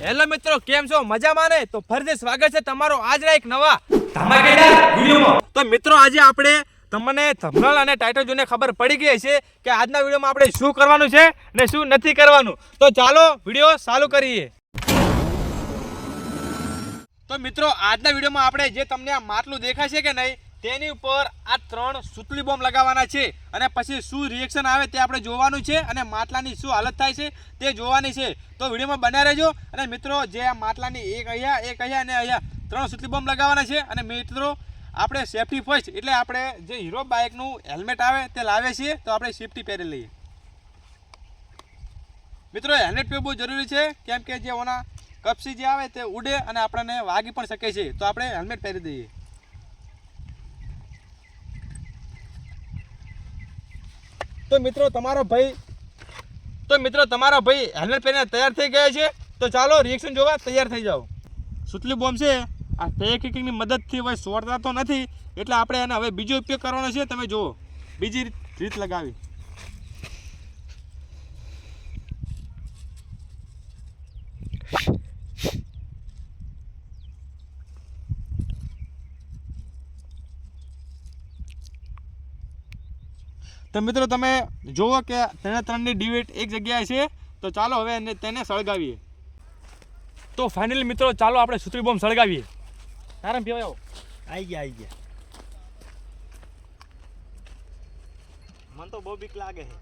Hello મિત્રો, કેમ છો? મજામાં ને? તો ફરીથી સ્વાગત છે તમારો આજના એક નવા ધમાકેદાર વિડીયોમાં. તો મિત્રો, આજે આપણે તમને થંબનેલ અને ટાઇટલ જોઈને ખબર પડી ગઈ છે કે આજના વિડીયોમાં આપણે શું કરવાનું છે ને શું નથી કરવાનું. તો ચાલો વીડિયો ચાલુ કરીએ. તો મિત્રો, આજના વિડીયોમાં આપણે જે તમને આ માટલું દેખાય છે કે નહીં તેની ઉપર આ ત્રણ સુતલી બોમ્બ લગાવવાના છે. અને પછી શું રિએક્શન આવે તે આપણે જોવાનું છે અને માટલાની શું હાલત થાય છે તે જોવાની છે. તો વિડીયોમાં બન્યા રહેજો. અને મિત્રો, જે આ માટલાની એક અહીંયા એક અહીંયા અને અહીંયા ત્રણ સુતલી બોમ્બ લગાવવાના છે. અને મિત્રો, આપણે સેફટી ફર્સ્ટ એટલે આપણે જે હીરો બાઇકનું હેલ્મેટ આવે તે લાવે છીએ, તો આપણે સેફટી પહેરી લઈએ. મિત્રો હેલ્મેટ પહેરવું જરૂરી છે, કેમ કે જે ઓના કપસી જે આવે તે ઉડે અને આપણને વાગી પણ શકે છે. તો આપણે હેલ્મેટ પહેરી દઈએ. તો મિત્રો, તમારો ભાઈ, તો મિત્રો, તમારો ભાઈ હેલ્મેટ પહેરીને તૈયાર થઈ ગયા છે. તો ચાલો રિએક્શન જોવા તૈયાર થઈ જાઓ. સુતલી બોમ્બ છે. આ ટેકનિકની મદદથી હવે સોરતા તો નથી, એટલે આપણે એને હવે બીજો ઉપયોગ કરવાનો છે. તમે જુઓ, બીજી રીત લગાવી. તો મિત્રો તમે જુઓ કે ત્રણે ત્રણની ડિવેટ એક જગ્યાએ છે. તો ચાલો હવે એને તેને સળગાવીએ. તો ફાઇનલી મિત્રો ચાલો આપણે સુત્રી બોમ્બ સળગાવીએ. તારમ પીવાય આવી ગયા આવી ગયા. મને તો બહુ બીક લાગે છે.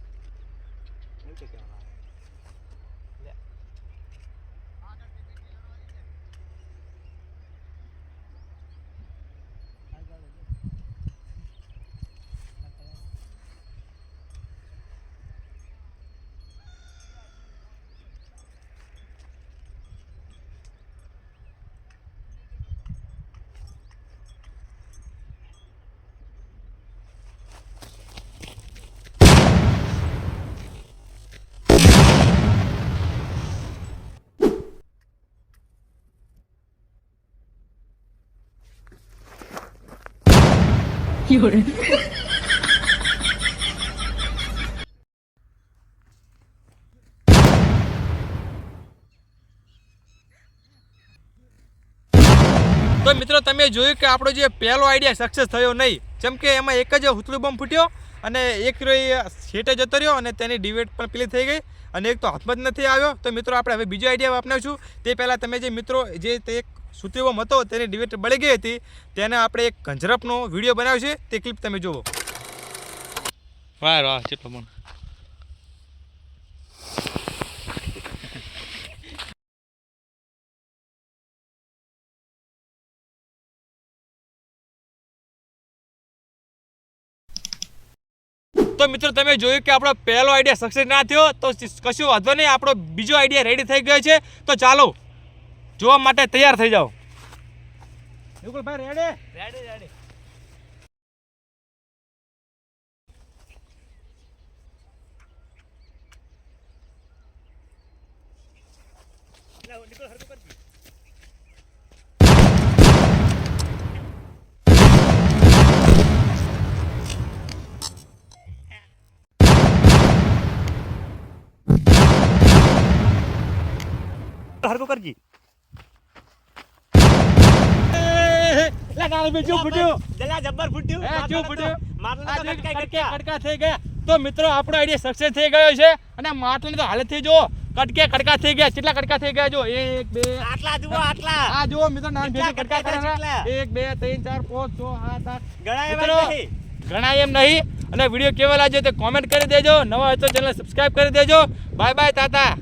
છે કહેવાનું. તો મિત્રો, તમે જોયું કે આપણો જે પહેલો આઈડિયા સક્સેસ થયો નહીં. જેમ કે એમાં એક જ હુતલું બમ ફૂટ્યો અને એક છેટે જતો રહ્યો અને તેની ડિવેટ પણ પેલી થઈ ગઈ અને એક તો હાથમાં જ નથી આવ્યો. તો મિત્રો, આપણે હવે બીજો આઈડિયા અપનાવશું તે પહેલાં તમે જે મિત્રો, જે તે સુતરી મતો, તેની ડિબેટ બળી ગઈ હતી. તેને આપણે એક ગંજરપનો વીડિયો બનાવ્યો છે. તે ક્લિપ તમે જુઓ. વાહ વાહ, કેટલો પણ તો મિત્રો, તમે જોયું કે આપણો પહેલો આઈડિયા સક્સેસ ના થયો, તો કશું વાંધો નહીં. આપણો બીજો આઈડિયા રેડી થઈ ગયો છે. તો ચાલો જોવા માટે તૈયાર થઈ જાઓ. ભાઈ રેડી રેડી રેડી હરકો કરજી. જલા જબ્બર ફૂટ્યું? જો કટકે કટકા. થઈ ગયા. તો મિત્રો આપણો આઈડિયા સક્સેસ થઈ ગયો છે. અને માટલાની તો હાલત થઈ જો કટકે કડકા થઈ ગયા. કેટલા કડકા થઈ ગયા જો એક બે. આટલા જુઓ આટલા. આ જુઓ મિત્રો નાન ભેગી કટકા એક બે ત્રણ ચાર પાંચ છ સાત આઠ. ગણાય એવા નહીં. એમ નહીં. અને વીડિયો કેવા લાગ્યો તે કોમેન્ટ કરી દેજો. નવા હોય તો ચેનલ સબસ્ક્રાઇબ કરી દેજો. બાય બાય તાતા